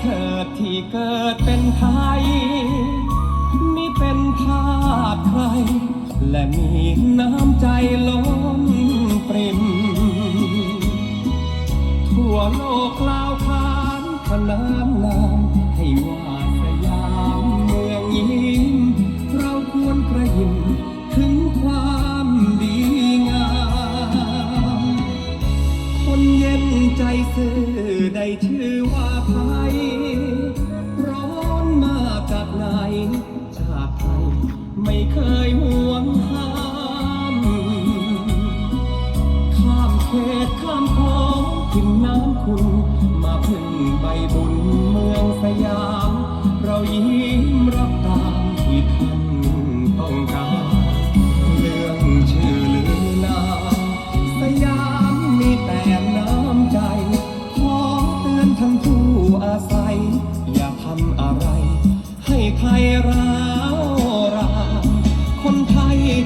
เธอที่เกิดเป็นไทยมิเป็นทาสใคร และมีน้ำใจล้นปริม ทั่วโลกกล่าวขานขนานนามให้ว่า นเย็นใจซื่อได้ชื่อว่าไทยร้อนมาจากไหนชาติไทยไม่เคยหวงห้ามข้ามเขตข้ามของกินน้ำคุณมาพึ่งใบบุญ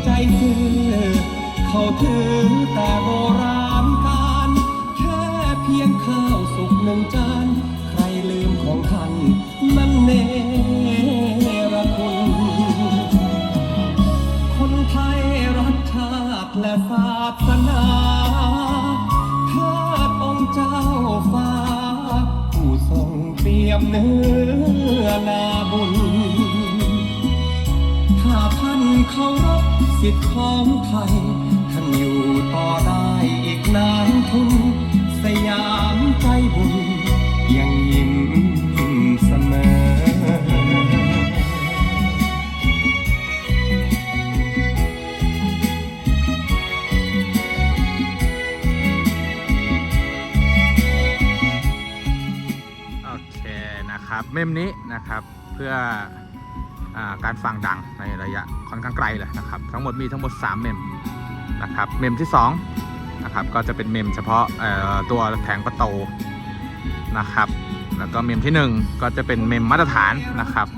ใจซื่อเขาถือแต่โบราณการ แค่เพียงข้าวสุกหนึ่งจาน ใครลืมของท่านมันเนรคุณ คนไทยรักชาติและศาสนาเทิดองค์เจ้าฟ้า ผู้ทรงเปรียบเนื้อนาบุญ เคารพสิทธิของไทยท่านอยู่ต่อได้อีกนานทุน สยามใจบุญยังยิ้มเสมอโอเคนะครับ เมมนี้นะครับเพื่อ การฟังดังในระยะค่อนข้างไกลเลยนะครับ ทั้งหมดมีทั้งหมด 3 เมมนะครับ เมมที่2นะครับก็จะเป็นเมมเฉพาะตัวแผงประตูนะครับ แล้วก็เมมที่ 1 ก็จะเป็นเมมมาตรฐานนะครับ